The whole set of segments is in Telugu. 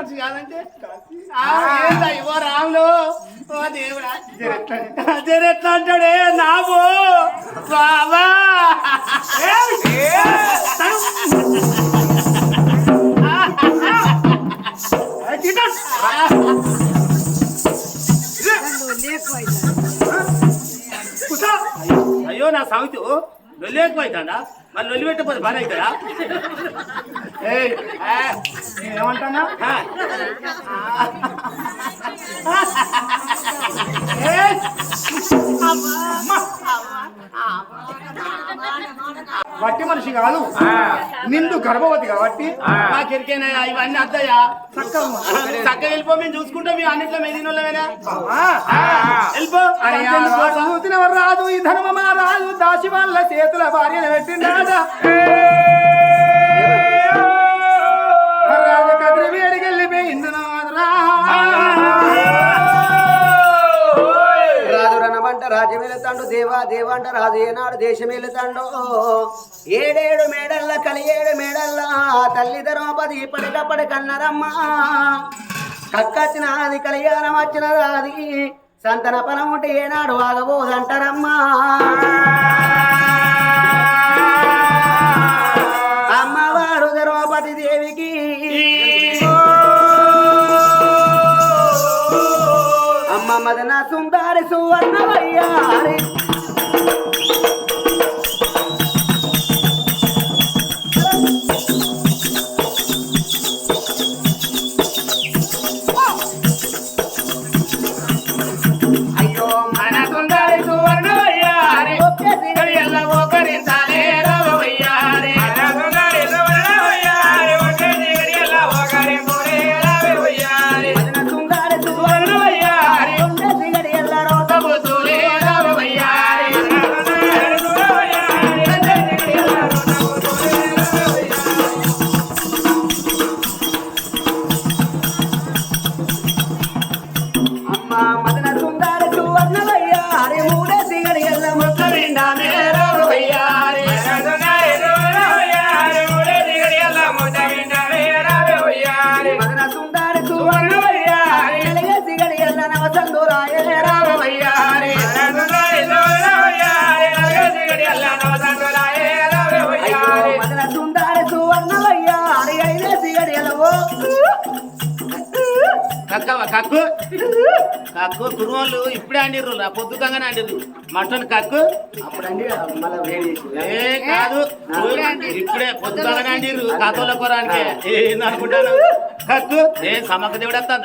మనిషి కాదంటే ఏందా ఇవో రాములు ఓ దేవుడా జరెట్లా అంటాడే నాబో బాబా అయ్యో నా సాగుతూ వెళ్ళేకపోయిందా మరి లొల్లి పెట్టకపోతే పని అవుతుందా ఏయ్, ఆ, ఏమంటానా వట్టి మనిషి కాదు. నిండు గర్భవతి కాబట్టి నాకెరికైనా ఇవన్నీ అద్దయ్యా చక్కగా వెళ్ళిపో మేము చూసుకుంటాం మీ అన్నిట్లో మెదినోళ్ళమేనా వెళ్ళిపో. చూసినవారు రాదు ఈ ధర్మమా రాదు దాసి వాళ్ళ చేతుల భార్యను పెట్టిండాడ రాజు కదిరి వేడికెళ్ళిపోయింది నాదురా. అంట రణమంట రాజ్యం దేవా దేవా అంట రాజు ఏనాడు దేశం వెళుతాండు ఏడేడు మేడల్ల కలియేడు మేడల్ల తల్లి ధర్మపది ఇప్పటికప్పటి కన్నరమ్మా. కక్కచ్చిన అది కళ్యాణం వచ్చినది సంతన ఫలం ఉంటే ఏనాడు ఆగబోదంటారమ్మా అమ్మవారు ద్రౌపది దేవికి. అమ్మ మదన సుం సువర్ణవయ్యారి కక్కవ కక్కు కక్కు కురుమోళ్ళు ఇప్పుడే అండిర్రు రా పొద్దుకంగానే అండిర్రు. మటన్ కక్కు మళ్ళీ వేడి ఏ కాదు. ఇప్పుడే పొద్దుకంగానే అండిర్రు కాకోల కొరానికి ఏంది అనుకుంటాను? కక్కు ఏ సమ్మక్క దేవుడు వస్తాను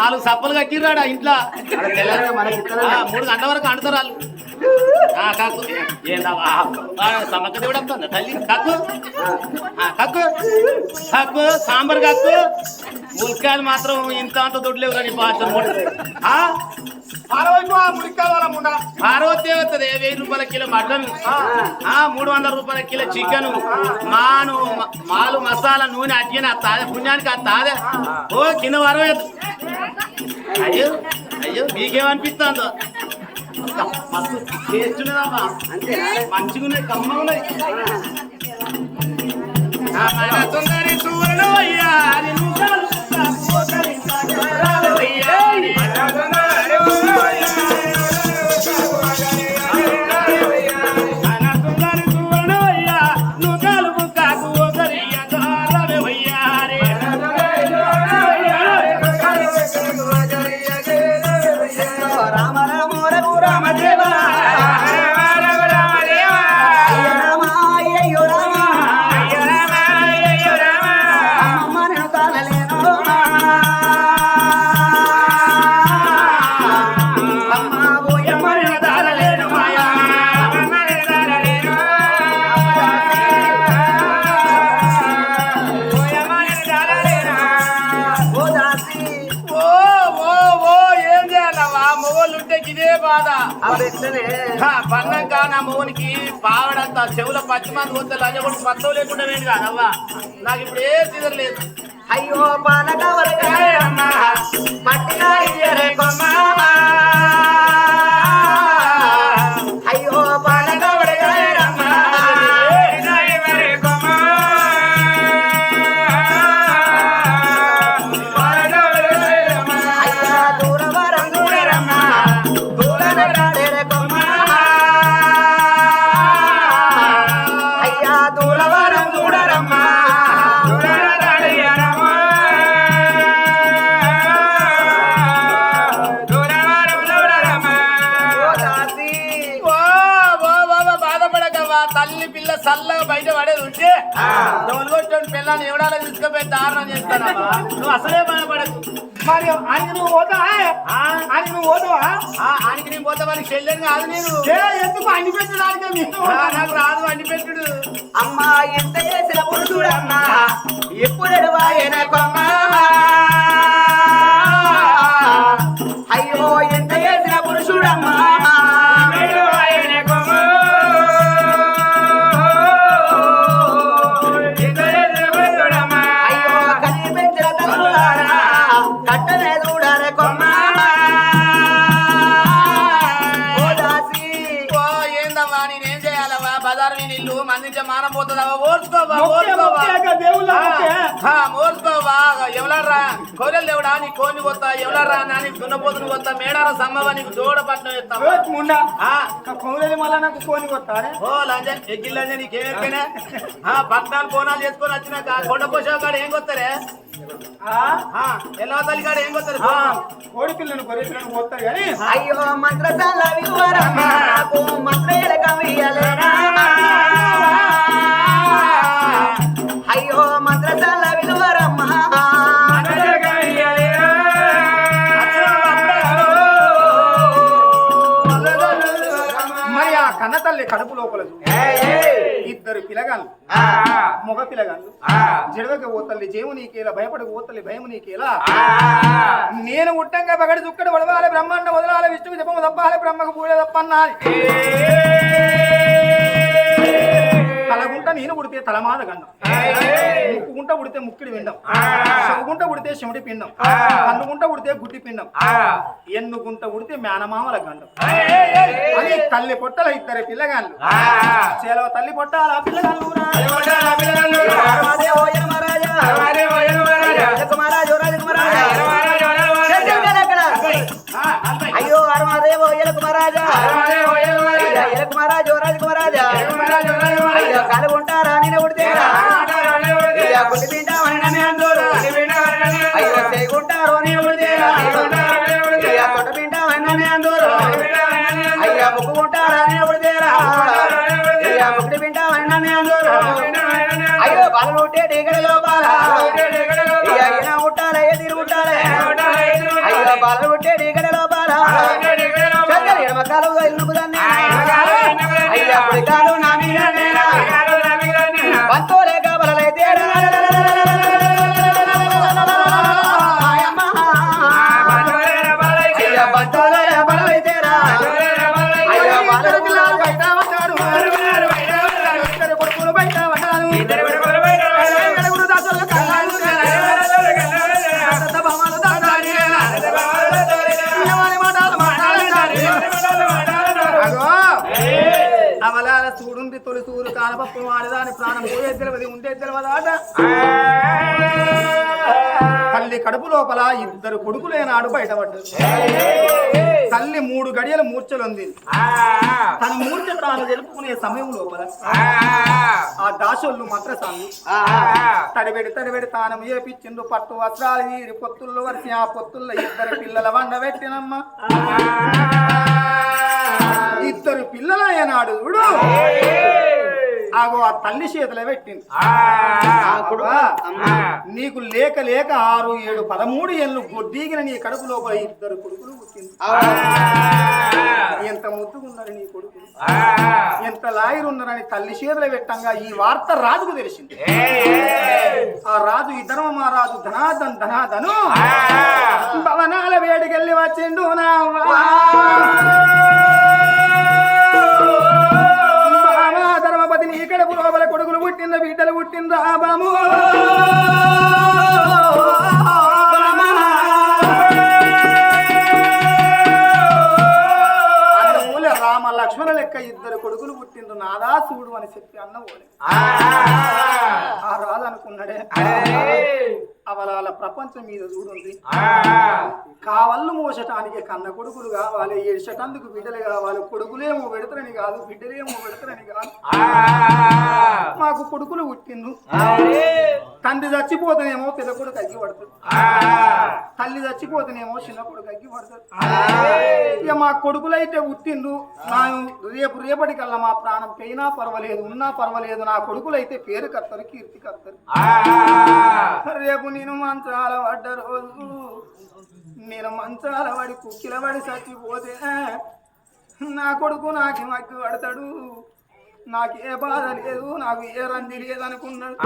నాలుగు సప్పలు కట్టిర్రాడా ఇంట్లో. మూడు గంటల వరకు అంటుతారు వాళ్ళు. కాకు. ఏందా సమ్మక్క దేవుడు వస్తుంది తల్లి కక్కు ఆ, కక్కు కక్కు సాంబార్ కక్కు ములక్కాయలు మాత్రం ఇంత అంత దొడ్లేవు కానీ పార్వతి వస్తుంది వెయ్యి రూపాయల కిలో మటన్. ఆ. మూడు వందల రూపాయల కిలో చికెన్. మాను మాలు మసాలా నూనె అట్టిన తాజా పుణ్యానికి అది తాజా. ఓ కింద వరవే అయ్యో అయ్యో మీకేమనిపిస్తుందో? మస్తు టేస్ట్ ఉన్నదమ్మా మంచిగా ఉన్నాయి కమ్మగా ఉన్నాయి సుందరి నా మొగనికి చెవుల పచ్చిమాన్ పోతే లంజగొట్టు పత్తం లేకుండా వేయండి కాదవ్వా నాకు ఇప్పుడు ఏ సీజన్ లేదు. అయ్యో పాలక వరకాయమ్మ పట్టిగా ఇయ్యరే కొమ్మ. వారికి చెల్లెని కాదు నేను. ఏ ఎందుకు అన్ని పెట్టడానికి నాకు రాదు వండి పెట్టుడు. అమ్మా ఎంత చేసిన పురుషుడమ్మా ఎప్పుడు వాయన కొమ్మ మందించే మానం ఓర్చుకోవా ఎవలరా కోరెలు దేవుడా నీ కోని పోతా ఎవలరా అని దున్నపోతుని పోతా మేడార సమ్మవ నీకు జోడ పట్నం ఎత్తావా ఏ, ముండా ఆ, కౌలేదు మళ్ళా నాకు కోని కొట్టారే ఓ లంజన్ ఎగ్గిల్లంజ నీకేమైపోయినా ఆ పట్నాలు బోనాలు చేసుకొని వచ్చినాక కొండ పోసావు కాడ ఏం కొత్తరే ఆ? ఎలా తల్లి కాడ ఏం కొత్తరు ఆ, కోడి పిల్లను గొర్రె పిల్లను పోతారు కానీ అయ్యో మంత్రసాల వివరమ్మ నాకు మంత్రేల కవియలేనా అయ్యో మంత్రసాల విలువరమ్మ. మరి ఆ కన్న తల్లి కడుపు లోపల. ఇద్దరు పిలగాళ్ళు మగ పిలగాళ్ళు జడవకి ఓతల్లి జేము నీకేలా భయపడక ఓతల్లి భయము నీకేలా? నేను ఉట్టంగా పగడి చుక్కడు వడవాలి బ్రహ్మాండ వదలాలి విష్ణువు జపము తప్పాలి బ్రహ్మకు పూజ తప్పన్నా తలగుంట నేను ఉడితే తలమాద గండం ముక్కుగుంట ఉడితే ముక్కిడి విండం చెవుగుంట ఉడితే చెమిటి పిండం. కన్నుగుంట ఉడితే గుడ్డి పిండం. ఎన్నుగుంట ఉడితే మేనమామల గండం అని తల్లి పొట్టల ఇద్దరు పిల్లగాళ్ళు. చేలవ తల్లి పొట్టాల పిల్లగాళ్ళు? అయ్యో అరమాదేవో ఎలకుమారాజా ఎలకుమారాజు రాజకుమారాజా అయ్యో కలుగుంటారా నేను ఉడితేరా పంతోలే తొలి సూరు ప్రాణం పోయే తెలియదు ఉండే తెలియదాట తల్లి కడుపు లోపల ఇద్దరు కొడుకులేనాడు బయటపడ్డారు. తల్లి మూడు గడియల మూర్చలుంది తన మూర్చ తాను తెలుపుకునే సమయం లోపల ఆ దాసోళ్ళు మంత్రసాన్ని తడిబెడి తడిబెడి తానం ఏపిచ్చిండు పట్టు వస్త్రాలు వీరి పొత్తుల్లో వరిసి ఆ పొత్తుల్లో ఇద్దరు పిల్లల వండ పెట్టినమ్మ. ఇద్దరు పిల్లల చూడు. ఆగో ఆ తల్లి చేతిలో పెట్టింది. నీకు లేక లేక ఆరు ఏడు పదమూడు ఏళ్ళు గొడ్డీగిన నీ కడుపు లోపల ఇద్దరు కొడుకులు పుట్టింది. ఎంత ముద్దుగున్నారు నీ కొడుకులు ఎంత లాయరు ఉన్నారని తల్లి చేతులు పెట్టంగా ఈ వార్త రాజుకు తెలిసింది. ఆ రాజు ఈ ధర్మ మహారాజు ధనాదన్ ధనాదను భవనాల వేడికెళ్ళి వచ్చిండు నా పుట్టింద బిడ్డలు పుట్టిందా బాము అన్నమూల రామ లక్ష్మణ లెక్క ఇద్దరు కొడుకులు పుట్టిండు నాదా చూడు అని చెప్పి అన్న ఓలే. ఆ. రాజు అనుకున్నాడే. అవలాల ప్రపంచం మీద చూడుంది. కావళ్ళు మోసటానికి కన్న కొడుకులు కావాలి ఏడ్చటందుకు బిడ్డలు కావాలి కొడుకులేమో పెడతారని కాదు బిడ్డలేమో పెడతారని కాదు. మాకు కొడుకులు పుట్టిండు తండ్రి చచ్చిపోతేనేమో పెద్ద కొడుకు అగ్గి పడుతుంది. తల్లి చచ్చిపోతేనేమో చిన్న కొడుకు అగ్గి పడుతుంది. ఇక మా కొడుకులైతే పుట్టిండు మా రేపు రేపటికి కల్లా మా ప్రాణం పోయినా పర్వాలేదు ఉన్నా పర్వాలేదు. నా కొడుకులైతే పేరు కత్తరు కీర్తి కత్తరు రేపు నేను మంచాల పడ్డ రోజు. నేను మంచాల పడి కుక్కిల పడి చచ్చిపోతే నా కొడుకు నాకు మక్కి పడతాడు. నాకు ఏ బాధ లేదు నాకు ఏ రంది లేదు అనుకున్నాడు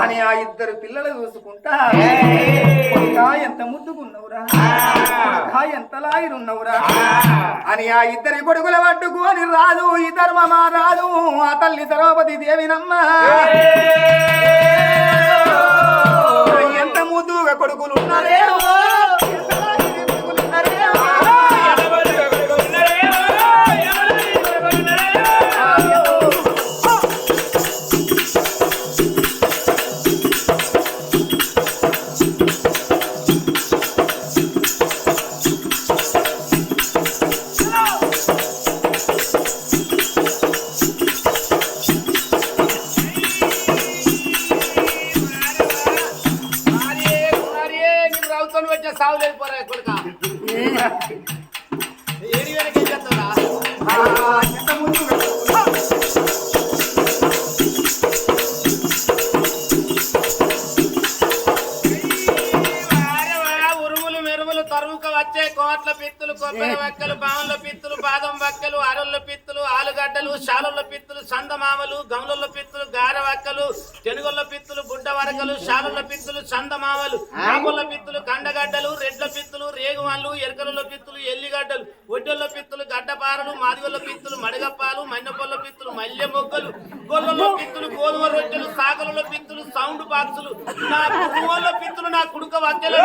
అని ఆ ఇద్దరు పిల్లలు చూసుకుంటా ఎంత ముద్దుకున్నవురా ఎంత లాగిరున్నవురా అని ఆ ఇద్దరి కొడుకుల పట్టుకొని రాదు ఈ ధర్మమా రాదు ఆ తల్లి ద్రౌపది దేవినమ్మ. ఎంత ముద్దుగా కొడుకులు ఉన్నారేమో కండగడ్డలు రెడ్ల పిత్తులు రేగువన్లు ఎరకల పిత్తులు ఎల్లిగడ్డలు ఒడ్డొల్ల పిత్తులు గడ్డపారలు మాదిగొల్ల పిత్తులు మడగప్పాలు మన్నపొల్ల పిత్తులు మల్లె మొగ్గలు గొల్లల పిత్తులు గోధుమ రొట్టెలు సాగల పిత్తులు సౌండ్ బాక్సులు. నా కుటుంబంలో పిత్తులు నా కుడుక వద్దెలు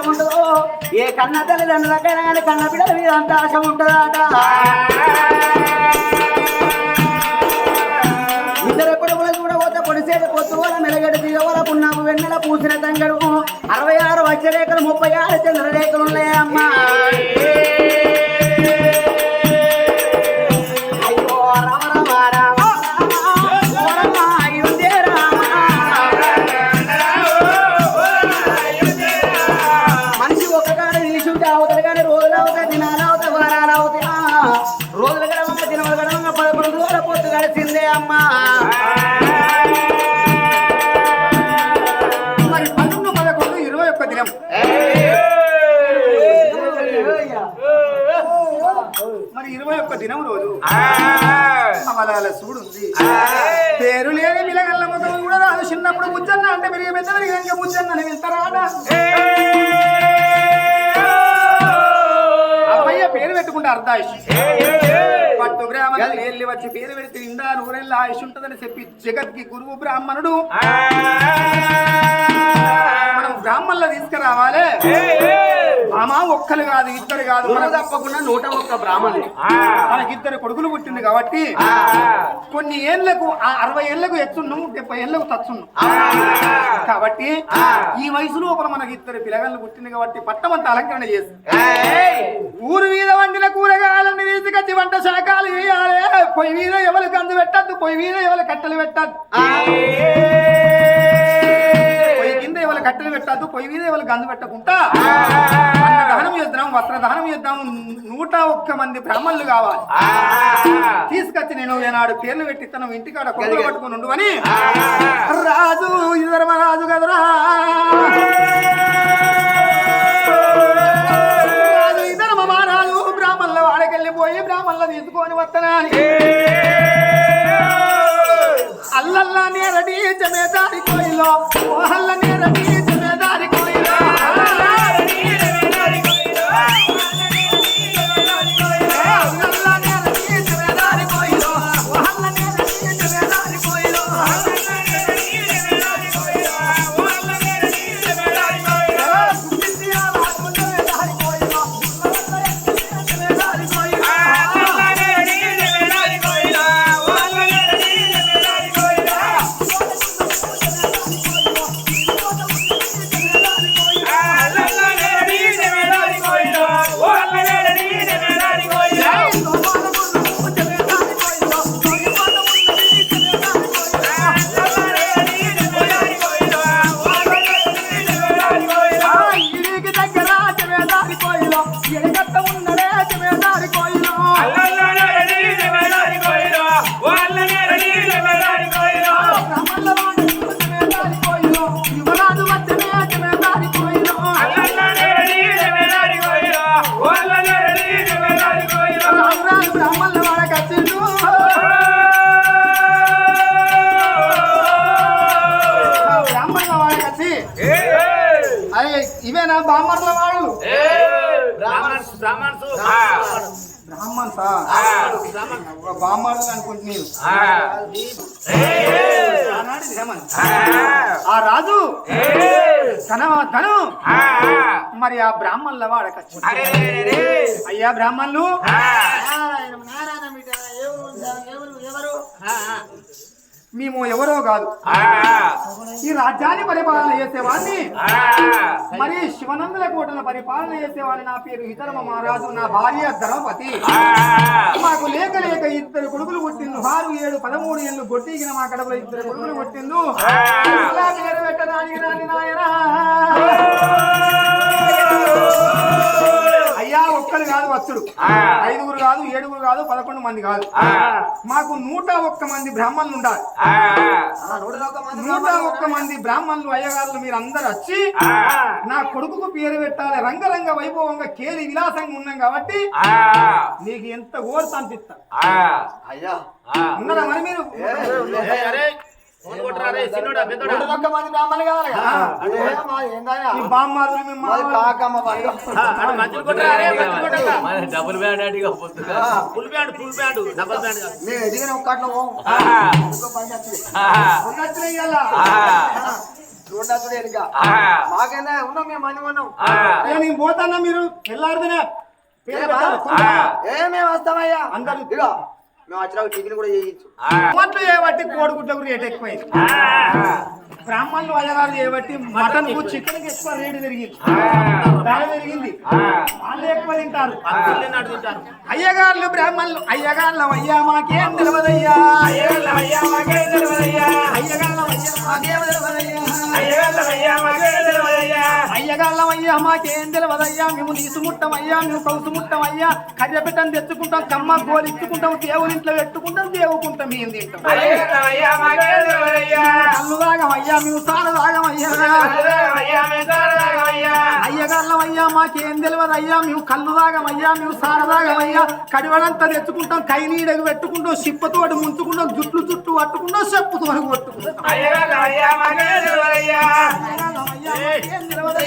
ఆశ ఉండదో ఏ కన్న తల్లిదండ్రులకైనా కానీ కన్న బిడ్డల మీద అంత ఆశ ఉంటుందాట ఇద్దరు కొడుకులు కూడా పోతే పొత్తువల మెలగడి దిగవల నాకు వెన్నెల పూసిన తంగడు అరవై ఆరు వచ్చరేఖలు ముప్పై ఆరు చంద్రరేఖలు ఉన్నాయమ్మా. ముచ్చన్న అంటే పెరిగి పెద్ద పెరిగి ఇంకా ముచ్చన్నని వెళ్తారా అమ్మయ్య పేరు పెట్టుకుంటే అర్ధాయుష్ పట్టు బ్రాహ్మణులు వెళ్ళి వచ్చి పేరు పెడితే ఇందా నూరెళ్ళ ఆయుష్ ఉంటుందని చెప్పి జగత్కి గురువు బ్రాహ్మణుడు. మనం బ్రాహ్మణుల తీసుకురావాలి. మామ ఒక్కలు కాదు ఇద్దరు కాదు. మనం మనకు తప్పకుండా నూట ఒక్క బ్రాహ్మణులు. మనకిద్దరు కొడుకులు పుట్టింది కాబట్టి కొన్ని ఏళ్ళకు ఆ అరవై ఏళ్ళకు ఎత్తున్నాము డెబ్బై ఏళ్ళకు తచ్చున్నాం. కాబట్టి ఈ వయసు లోపల మనకి ఇద్దరు పిల్లగాళ్ళు పుట్టింది కాబట్టి పట్టమంతా అలంకరణ చేసి ఊరు మీద వండిన కూరగాయలన్నీ తీసుకొచ్చి వంట శాఖలు వేయాలి. పొయ్యి మీద ఎవరు గందు పెట్టద్దు పొయ్యి మీద ఎవరు కట్టెలు పెట్టద్దు. వాళ్ళ కట్టెలు పెట్టద్దు పొయ్యి మీద వాళ్ళు గందు పెట్టకుండా. దహనం చేద్దాం వస్త్ర దహనం చేద్దాం నూట ఒక్క మంది బ్రాహ్మణులు కావాలి. తీసుకొచ్చి నేను ఏనాడు పేర్లు పెట్టిస్తాను ఇంటికాడ కొడుకు పట్టుకుని ఉండు అని. రాజు ధర్మరాజు కదరా. రాజు ఈ మహారాజు బ్రాహ్మణుల వాడకెళ్ళిపోయి బ్రాహ్మణుల తీసుకొని వస్తానా అల్లల్లా నేరడి జమేదారి కోయిలో ఓహల్ల నేరడి బ్రాహ్మణ్స్ బ్రాహ్మణ్సా ఒక బామ్మర్లు అనుకుంటున్నాను? ఆ. రాజు తన తను మరి ఆ బ్రాహ్మణుల వాడకచ్చు అయ్యా బ్రాహ్మణులు. మేము ఎవరో కాదు. ఈ రాజ్యాన్ని పరిపాలన చేసేవాడిని. మరి శివనందుల కోటల పరిపాలన చేసేవాడిని నా పేరు ఇతరమ మహారాజు నా భార్య ధర్మపతి మాకు లేక లేక ఇద్దరు కొడుకులు పుట్టిండు ఆరు ఏడు పదమూడు ఏళ్ళు గొట్టిగిన మా కడపలో ఇద్దరు కొడుకులు పుట్టిండు రాని నాయనా. అయ్యా ఒక్కరు కాదు వచ్చుడు ఐదుగురు కాదు ఏడుగురు కాదు పదకొండు మంది కాదు. మాకు నూట ఒక్క మంది బ్రాహ్మణులు ఉండాలి. నూట ఒక్క మంది బ్రాహ్మణులు అయ్యగారులు మీరు అందరు వచ్చి నా కొడుకుకు పేరు పెట్టాలి. రంగరంగ వైభవంగా కేలి విలాసంగా ఉన్నాం కాబట్టి నీకు ఎంత ఓర్త అనిపిస్తా. అయ్యా. ఉన్నారా మరి మీరు? అటు డబుల్ బ్యాండ్ పొద్దుగా full band full band double band. మాకైనా ఉన్నాం మేము ఉన్నాం. మీరు? తెల్లారితేనే పేరు పెట్టాలి. ఏ మేము వస్తామయ్యా. అందరూ మేము వచ్చిన టిఫిన్ కూడా చేయొచ్చు. టమాటాలు చేయబట్టి కోడిగుడ్లకు రేట్ ఎక్కువైంది. బ్రాహ్మణులు అయ్యగారు చేయబట్టి మటన్ చికెన్ ఎక్కువ రేటు పెరిగింది. ధర పెరిగింది. వాళ్ళు ఎక్కువ తింటారు. అయ్యగారులు బ్రాహ్మణులు అయ్యగారుల అయ్యా మాకేం తెలియదయ్యా అయ్యగారుల అయ్యా మాకేం తెలియదయ్యా అయ్యగారుల అయ్యా మాకేం తెలియదయ్యా మేము తీసుముట్టమయ్యా మేము కౌసుముట్టమయ్యా కర్రపెట్టని తెచ్చుకుంటాం కమ్మ గోలిచ్చుకుంటాం దేవుని ఇంట్లో పెట్టుకుంటాం దేవుకుంటాం మేము తింటాం. కళ్ళు తాగమయ్యా మేము సార తాగమయ్యా అయ్యగారులం అయ్యా మాకేం తెలియదు అయ్యా. మేము కళ్ళు తాగమయ్యా మేము సార తాగమయ్యా కడివడంతా తెచ్చుకుంటాం కై నీడకు పెట్టుకుంటాం సిప్పతోటి ముంచుకుంటాం జుట్లు చుట్టూ పట్టుకుంటాం చెప్పుతో కొట్టుకుంటాం. ఆ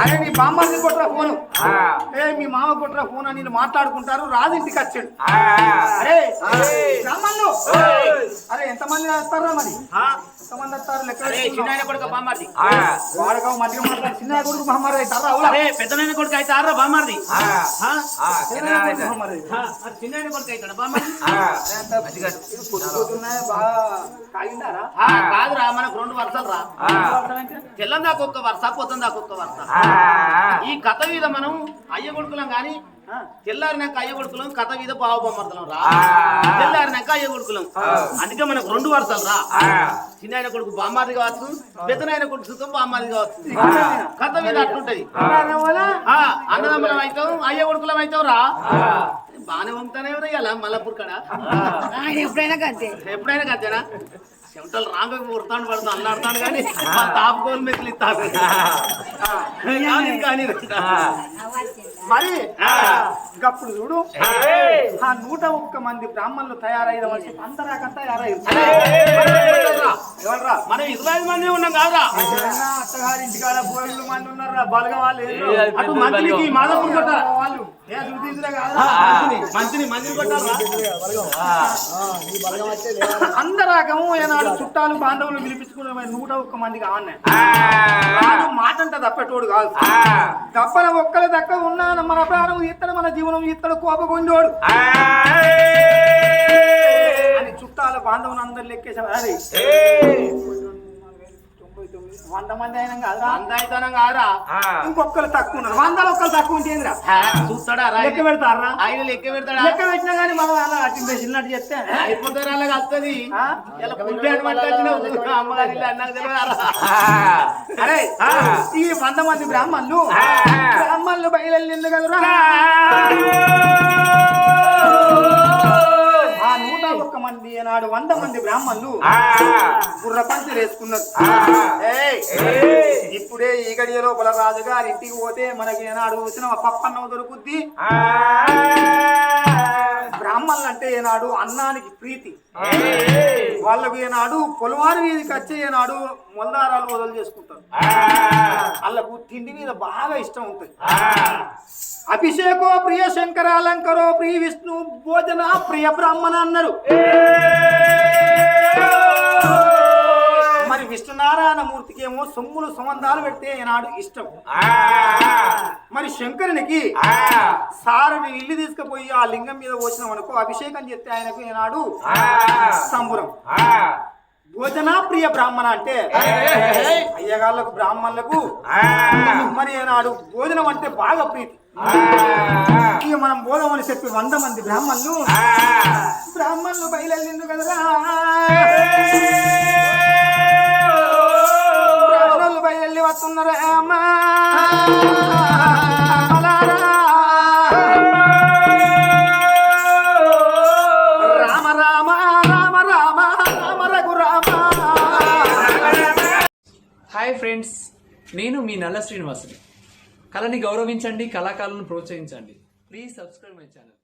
అరే మీ బామ్మల్ని కొట్రా ఫోను. ఏ మీ మామ కొట్రా ఫోన్ అని మాట్లాడుకుంటారు రాజింటికి వచ్చాడు. అరే బ్రాహ్మణులు అరే ఎంతమంది వస్తారా మరి? ఆ? ఎంతమంది వస్తారు? లెక్క. చిన్న కొడుకు బామ్మార్ది. వాడకం మధ్య మాట్లాడు. చిన్న కొడుకు అవుతారా అరే పెద్దనైన కొడుకు అయితే ఆర్రా బామ్మార్ది. ఆ? చిన్న కొడుకు మహమ్మారి అవుతారా? ఆ, ఆ చిన్న కొడుకు అవుతాడు బామ్మార్ది. పొద్దుపోతున్నాయి, బాగా కాగిందారా ఆ, కాదురా మనకు రెండు వర్షాలు రా. తెల్లం దాకా ఒక్క వర్ష ఈ కథ మీద మనం అయ్య కొడుకులం గాని తెల్లారినాక అయ్య కొడుకులం కథ మీద బావ బొమ్మర్తలం రా. తెల్లారినాక అయ్య కొడుకులం. అందుకే మనకు రెండు వర్షాలు రా. చిన్న కొడుకు బామ్మాది కావచ్చు పెద్దనాయన కొడుకు సుఖం బామ్మాది కావచ్చు. కథ మీద అట్లుంటది ఆ, అన్నదమ్ములం అవుతాం అయ్య కొడుకులం అవుతాం రా. బాగానే పంపుతానే ఇలా మల్లపూర్ కాడ. ఎప్పుడైనా కంతే ఎప్పుడైనా కదేనా చెమటలు రాంగ ఉడతాను పడతాను అల్లాడతాను కానీ తాపుకోలు మెట్లు ఇస్తాను. కానీ కానీ మరి. అప్పుడు చూడు. ఆ. నూట ఒక్క మంది బ్రాహ్మణులు తయారైన వచ్చి అందరాక తయారైంది. ఎవర్రా? మనం ఇరవై మంది ఉన్నాం కాదురా. అత్తగారి ఇంటికాడ బోళ్ళు మంది ఉన్నారా బలగ వాళ్ళు అటు మంత్రికి బలగం. మాధవపురం కొట్ట వాళ్ళు. ఏ సుధీంద్ర కాదా మంచిని మంచిని కొట్టారా అందరాకము ఏనాడు చుట్టాలు బాంధవులు పిలిపించుకునే మరి నూట ఒక్క మందికి ఆన్నే రాజు మాట అంటే తప్పేటోడు కాదు. తప్పన ఒక్కల దక్క ఉన్నా మన ప్రాణం ఇత్తడు మన జీవనం ఇత్తడు కోపకొండోడు అని చుట్టాల బాంధవులు అందరు లెక్కేసారు అరే వంద మంది అయినా కాదురా. అంత అయితేనం కాదురా. ఇంకొకరు తక్కువ ఉన్నారు. వందలు ఒక్కరు తక్కువ ఉంటే ఏందిరా? హా, చూస్తాడా రా లెక్క పెడతారా? ఆయన లెక్క పెడతాడా? లెక్క పెట్టినా కానీ మనం అలా అట్టి చిన్నట్టు చెప్తే అయిపోతారా అలాగ వస్తుంది అమ్మగారి అరే ఈ వంద మంది బ్రాహ్మణులు బ్రాహ్మణులు బయలుదేరింది కదరా? ఒక మంది ఏనాడు వంద మంది బ్రాహ్మణులు గుర్ర పంచులు వేసుకున్నారు. ఇప్పుడే ఈ గడియ లోపల రాజుగారి ఇంటికి పోతే మనకి ఏనాడు వచ్చిన పప్పన్నం దొరుకుద్ది. బ్రాహ్మణులు అంటే ఏనాడు అన్నానికి ప్రీతి. వాళ్ళకు ఏనాడు పొలవారి వీధికి వచ్చే ఏనాడు మొలదారాలు వదలు చేసుకుంటారు. వాళ్ళకు తిండి మీద బాగా ఇష్టం ఉంటుంది. అభిషేకో ప్రియ శంకర అలంకరో ప్రియ విష్ణు భోజన ప్రియ బ్రాహ్మణ అన్నారు. మరి విష్ణునారాయణ మూర్తికి ఏమో సొమ్ములు సంబంధాలు పెడితే ఈనాడు ఇష్టం. మరి శంకరునికి సారని ఇల్లు తీసుకుపోయి ఆ లింగం మీద పోసినాం అనుకో అభిషేకం చేస్తే ఆయనకు ఈనాడు సంబురం. భోజన ప్రియ బ్రాహ్మణ అంటే అయ్యగాళ్ళకు బ్రాహ్మణులకు మరి ఈనాడు భోజనం అంటే బాగా ప్రీతి. ఇక మనం బోధమని చెప్పి వంద మంది బ్రాహ్మణులు బ్రాహ్మణులు బయలుదేరిండు కదరా. రఘు రామ. హాయ్ ఫ్రెండ్స్ నేను మీ నల్ల శ్రీనివాసుని. కళని గౌరవించండి కళాకారులను ప్రోత్సహించండి. Please subscribe my channel.